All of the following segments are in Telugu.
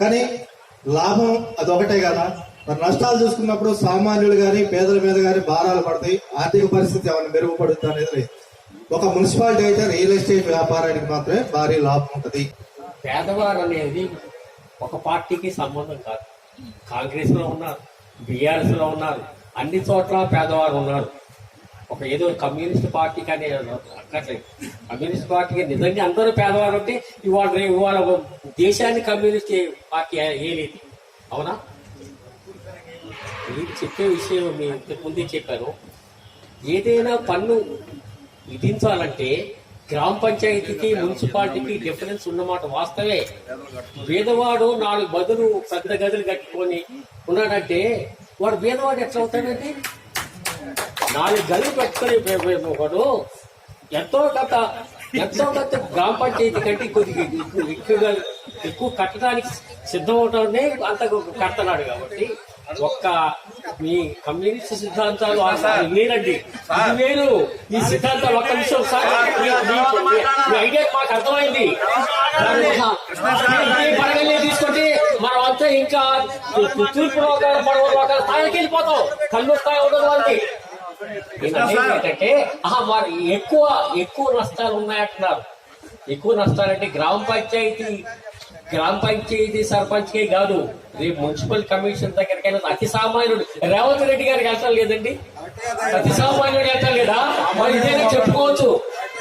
కానీ లాభం అదొకటే కదా. మరి నష్టాలు చూసుకున్నప్పుడు సామాన్యులు కానీ పేదల మీద కానీ భారాలు పడతాయి. ఆర్థిక పరిస్థితి ఏమైనా మెరుగుపడుతుంది అనేది లేదు. ఒక మున్సిపాలిటీ అయితే రియల్ ఎస్టేట్ వ్యాపారానికి మాత్రమే భారీ లాభం ఉంటుంది. పేదవారు అనేది ఒక పార్టీకి సంబంధం కాదు. కాంగ్రెస్లో ఉన్నారు బీఆర్ఎస్లో ఉన్నారు అన్ని చోట్ల పేదవారు ఉన్నారు. ఒక ఏదో కమ్యూనిస్ట్ పార్టీకి అనే అక్కర్లేదు కమ్యూనిస్ట్ పార్టీకి నిజంగా అందరూ పేదవారు ఉంటే ఇవాళ ఇవాళ దేశాన్ని కమ్యూనిస్ట్ పార్టీ ఏలేదు. అవునా? మీరు చెప్పే విషయం మీ ఇంతకు ముందే చెప్పాను. ఏదైనా పన్ను విధించాలంటే గ్రామ పంచాయతీకి మున్సిపాలిటీకి డిఫరెన్స్ ఉన్నమాట వాస్తవే. పేదవాడు నాలుగు బదులు పెద్ద గదులు కట్టుకొని ఉన్నాడంటే వాడు పేదవాడు ఎట్లా అవుతాడంటే నాలుగు గదులు పెట్టుకొని వాడు ఎంతో గత ఎంతో గత గ్రామ పంచాయతీ కంటే కొద్దిగా ఎక్కువ ఎక్కువగా ఎక్కువ కట్టడానికి సిద్ధం అవటాన్ని అంత కడుతున్నాడు కాబట్టి ఒక్క మీ కమ్యూనిస్ట్ సిద్ధాంతాలు ఇది వేరు. ఈ సిద్ధాంతాలు ఒక్క నిమిషం ఐడియా మాకు అర్థమైంది. తీసుకుంటే అంతా ఇంకా తూర్పు లోకాలు పడవ లోకాలు స్థాయికి వెళ్ళిపోతాం కళ్ళు స్థాయి ఉండదు వాళ్ళకి ఏంటంటే మరి ఎక్కువ ఎక్కువ నష్టాలు ఉన్నాయంటున్నారు. ఎక్కువ నష్టాలంటే గ్రామ పంచాయతీ గ్రామ పంచాయతీ సర్పంచ్కే కాదు. రేపు మున్సిపల్ కమిషన్ దగ్గరికైనా అతి సామాన్యుడు రేవంత్ రెడ్డి గారికి వెళ్తాం లేదండి. అతి సామాన్యుడు వెళ్తాం లేదా? మరి ఇదేనే చెప్పుకోవచ్చు.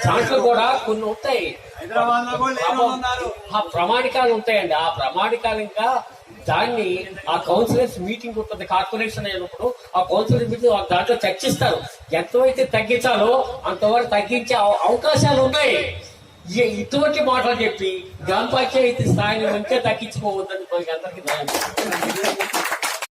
దాంట్లో కూడా కొన్ని ఉంటాయి. ఆ ప్రమాణికాలు ఉంటాయండి. ఆ ప్రమాణికాలు ఇంకా దాన్ని ఆ కౌన్సిలర్స్ మీటింగ్ ఉంటుంది కార్పొరేషన్ అయినప్పుడు ఆ కౌన్సిలర్ మీటింగ్ దాంట్లో చర్చిస్తారు. ఎంతవైతే తగ్గించాలో అంతవరకు తగ్గించే అవ- అవకాశాలు ఉన్నాయి. ఇటువంటి మాటలు చెప్పి గ్రామ పంచాయతీ స్థాయిని మంచిగా తగ్గించుకోవద్దని మనకి అందరికీ